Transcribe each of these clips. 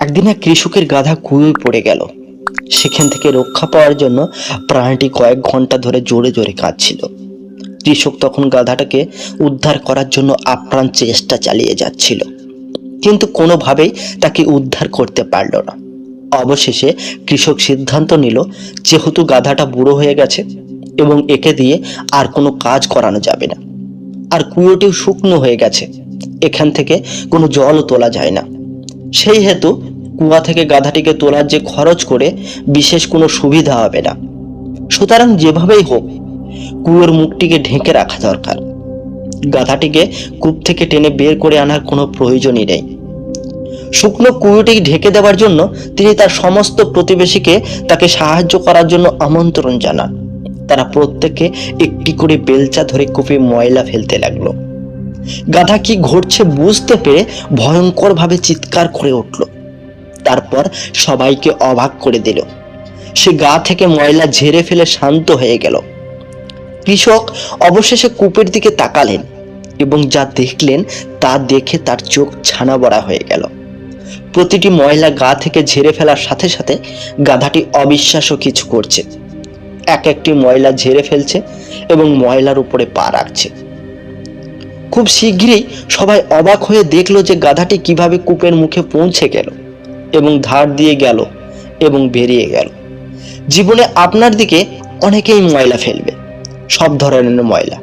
একদিন এক কৃষকের গাধা কুয়োয় পড়ে গেল। সেখান থেকে রক্ষা পাওয়ার জন্য প্রাণীটি কয়েক ঘণ্টা ধরে জোরে জোরে কাঁদছিল। কৃষক তখন গাধাটাকে উদ্ধার করার জন্য আপ্রাণ চেষ্টা চালিয়ে যাচ্ছিল। কিন্তু কোনোভাবেই তাকে উদ্ধার করতে পারল না। অবশেষে কৃষক সিদ্ধান্ত নিল, যেহেতু গাধাটা বুড়ো হয়ে গেছে এবং একে দিয়ে আর কোনো কাজ করানো যাবে না। আর কুয়োটিও শুকনো হয়ে গেছে। এখান থেকে কোনো জলও তোলা যায় না। সেই হেতু কুয়া থেকে গাধাটিকে তোলার যে খরচ করে বিশেষ কোনো সুবিধা হবে না। সুতরাং যেভাবেই হোক, কুয়োর মুখটিকে ঢেকে রাখা দরকার। গাধাটিকে কূপ থেকে টেনে বের করে আনার কোনো প্রয়োজনই নেই। শুকনো কুয়োটি ঢেকে দেওয়ার জন্য তিনি তার সমস্ত প্রতিবেশীকে তাকে সাহায্য করার জন্য আমন্ত্রণ জানান। তারা প্রত্যেকে একটি করে বেলচা ধরে কূপে ময়লা ফেলতে লাগল। গাধা কি ঘটছে বুঝতে পেরে ভয়ঙ্করভাবে চিৎকার করে উঠল। তারপর সবাইকে অবাক করে দিল। সে গা থেকে ময়লা ঝেড়ে ফেলে শান্ত হয়ে গেল। কৃষক অবশেষে কূপের দিকে তাকালেন এবং যা দেখলেন তা দেখে তার চোখ ছানা বড়া হয়ে গেল। প্রতিটি ময়লা গা থেকে ঝেড়ে ফেলার সাথে সাথে গাধাটি অবিশ্বাস্য কিছু করছে। এক একটি ময়লা ঝেড়ে ফেলছে এবং ময়লার উপরে পা রাখছে। খুব শীঘ্রই সবাই অবাক হয়ে দেখল যে গাধাটি কীভাবে কূপের মুখে পৌঁছে গেল এবং ধার দিয়ে গেল এবং বেরিয়ে গেল। জীবনে আপনার দিকে অনেকেই ময়লা ফেলবে, সব ধরনের ময়লা।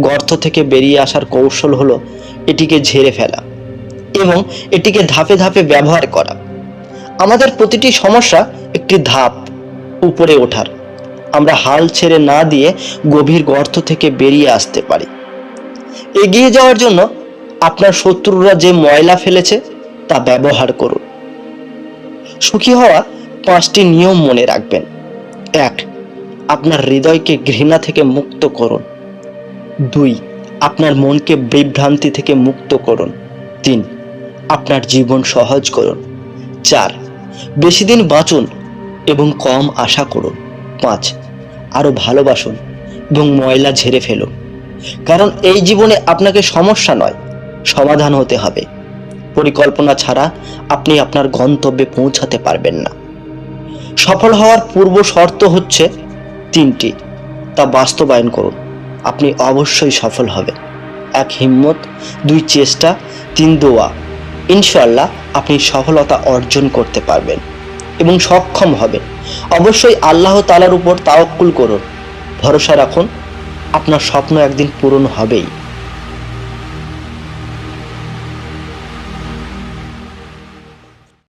গর্ত থেকে বেরিয়ে আসার কৌশল হলো এটিকে ঝেড়ে ফেলা এবং এটিকে ধাপে ধাপে ব্যবহার করা। আমাদের প্রতিটি সমস্যা একটি ধাপ উপরে ওঠার। আমরা হাল ছেড়ে না দিয়ে গভীর গর্ত থেকে বেরিয়ে আসতে পারি। এগিয়ে যাওয়ার জন্য আপনার শত্রুরা যে ময়লা ফেলেছে তা ব্যবহার করুন। সুখী হওয়া পাঁচটি নিয়ম মনে রাখবেন। এক, আপনার হৃদয়কে ঘৃণা থেকে মুক্ত করুন। দুই, আপনার মনকে বিভ্রান্তি থেকে মুক্ত করুন। তিন, আপনার জীবন সহজ করুন। চার, বেশি দিন বাঁচুন এবং কম আশা করুন। পাঁচ আরও ভালোবাসুন এবং ময়লা ঝেড়ে ফেলুন। কারণ এই জীবনে আপনাকে সমস্যা নয়, সমাধান হতে হবে। পরিকল্পনা ছাড়া আপনি আপনার গন্তব্যে পৌঁছাতে পারবেন না। সফল হওয়ার পূর্ব শর্ত হচ্ছে তিনটি, তা বাস্তবায়ন করুন। আপনি অবশ্যই সফল হবেন। এক হিম্মত, দুই চেষ্টা, তিন দোয়া। ইনশাল্লাহ আপনি সফলতা অর্জন করতে পারবেন এবং সক্ষম হবেন। অবশ্যই আল্লাহ তালার উপর তাওয়াক্কুল করুন। ভরসা রাখুন আপনার স্বপ্ন একদিন পূরণ হবেই।